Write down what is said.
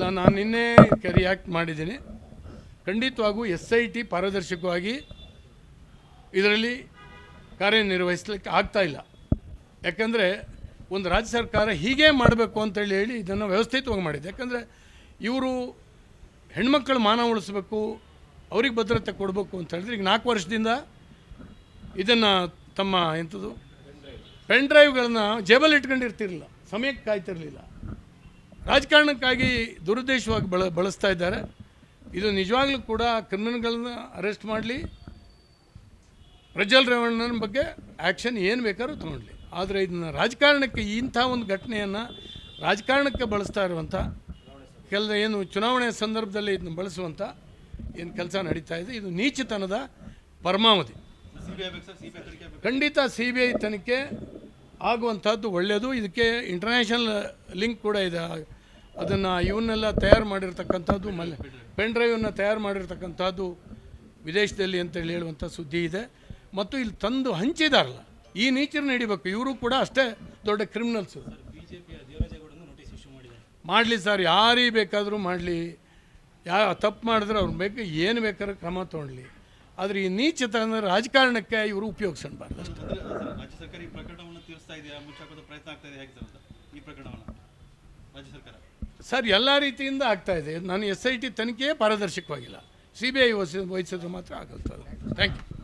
ಇಲ್ಲ, ನಾನು ನಿನ್ನೆ ರಿಯಾಕ್ಟ್ ಮಾಡಿದ್ದೀನಿ. ಖಂಡಿತವಾಗೂ ಎಸ್ ಐ ಟಿ ಪಾರದರ್ಶಕವಾಗಿ ಇದರಲ್ಲಿ ಕಾರ್ಯನಿರ್ವಹಿಸ್ಲಿಕ್ಕೆ ಆಗ್ತಾ ಇಲ್ಲ. ಯಾಕಂದರೆ ಒಂದು ರಾಜ್ಯ ಸರ್ಕಾರ ಹೀಗೆ ಮಾಡಬೇಕು ಅಂತೇಳಿ ಹೇಳಿ ಇದನ್ನು ವ್ಯವಸ್ಥಿತವಾಗಿ ಮಾಡಿದೆ. ಯಾಕಂದರೆ ಇವರು ಹೆಣ್ಮಕ್ಳ ಮಾನ ಉಳಿಸ್ಬೇಕು, ಅವ್ರಿಗೆ ಭದ್ರತೆ ಕೊಡಬೇಕು ಅಂತ ಹೇಳಿದ್ರೆ ಈಗ ನಾಲ್ಕು ವರ್ಷದಿಂದ ಇದನ್ನು ತಮ್ಮ ಎಂಥದ್ದು ಪೆನ್ ಡ್ರೈವ್ಗಳನ್ನ ಜೇಬಲ್ಲಿ ಇಟ್ಕೊಂಡಿರ್ತಿರಲಿಲ್ಲ. ಸಮಯಕ್ಕೆ ಕಾಯ್ತಿರಲಿಲ್ಲ. ರಾಜಕಾರಣಕ್ಕಾಗಿ ದುರುದ್ದೇಶವಾಗಿ ಬಳ ಬಳಸ್ತಾ ಇದ್ದಾರೆ. ಇದು ನಿಜವಾಗ್ಲೂ ಕೂಡ ಕ್ರಿಮಿನಲ್ಗಳನ್ನ ಅರೆಸ್ಟ್ ಮಾಡಲಿ ಪ್ರಜ್ವಲ್ ರೇವಣ್ಣನ ಬಗ್ಗೆ ಆ್ಯಕ್ಷನ್ ಏನು ಬೇಕಾದ್ರೂ ತೊಗೊಳ್ಳಿ ಆದರೆ ಇದನ್ನು ರಾಜಕಾರಣಕ್ಕೆ ಇಂಥ ಒಂದು ಘಟನೆಯನ್ನು ರಾಜಕಾರಣಕ್ಕೆ ಬಳಸ್ತಾ ಇರುವಂಥ ಕೆಲ ಏನು ಚುನಾವಣೆ ಸಂದರ್ಭದಲ್ಲಿ ಇದನ್ನು ಬಳಸುವಂಥ ಏನು ಕೆಲಸ ನಡೀತಾ ಇದೆ ಇದು ನೀಚತನದ ಪರಮಾವಧಿ. ಖಂಡಿತ ಸಿ ಬಿ ಐ ತನಿಖೆ ಆಗುವಂಥದ್ದು ಒಳ್ಳೆಯದು ಇದಕ್ಕೆ ಇಂಟರ್ನ್ಯಾಷನಲ್ ಲಿಂಕ್ ಕೂಡ ಇದೆ. ಅದನ್ನು ಇವನ್ನೆಲ್ಲ ತಯಾರು ಮಾಡಿರ್ತಕ್ಕಂಥದ್ದು ಮಲ್ ಪೆನ್ ಡ್ರೈವನ್ನು ತಯಾರು ಮಾಡಿರ್ತಕ್ಕಂಥದ್ದು ವಿದೇಶದಲ್ಲಿ ಅಂತೇಳಿ ಹೇಳುವಂಥ ಸುದ್ದಿ ಇದೆ. ಮತ್ತು ಇಲ್ಲಿ ತಂದು ಹಂಚಿದಾರಲ್ಲ ಈ ನೇಚರ್ನ ನಡಿಬೇಕು. ಇವರು ಕೂಡ ಅಷ್ಟೇ ದೊಡ್ಡ ಕ್ರಿಮಿನಲ್ಸ್ ಮಾಡಲಿ ಸರ್ ಯಾರಿಗೆ ಬೇಕಾದರೂ ಮಾಡಲಿ. ಯಾ ತಪ್ಪು ಮಾಡಿದ್ರೆ ಅವ್ರ ಬೇಕು ಏನು ಬೇಕಾದ್ರೂ ಕ್ರಮ ತೊಗೊಳ್ಳಿ ಆದರೆ ಈ ನೀಚತನ ರಾಜಕಾರಣಕ್ಕೆ ಇವರು ಉಪಯೋಗಿಸಬಾರ್ದು ಅಷ್ಟೇ. ರಾಜ್ಯ ಸರ್ಕಾರ ಈ ಪ್ರಕರಣವನ್ನು ತೀರಿಸ್ತಾ ಇದೆಯಾ? ಮುಚ್ಚಾಕೋದು ಪ್ರಯತ್ನ ಆಗ್ತಾ ಇದೆ ಹೇಗೆ ಸರ್ ಅಂತ ಈ ಪ್ರಕರಣವನ್ನು ರಾಜ್ಯ ಸರ್ಕಾರ? ಸರ್ ಎಲ್ಲ ರೀತಿಯಿಂದ ಆಗ್ತಾ ಇದೆ. ನಾನು ಎಸ್ ಐ ಟಿ ತನಿಖೆಯೇ ಪಾರದರ್ಶಕವಾಗಿಲ್ಲ. ಸಿ ಬಿ ಐ ವಹಿಸಿದ್ರೆ ಮಾತ್ರ ಆಗಲ್ತದೆ. Thank you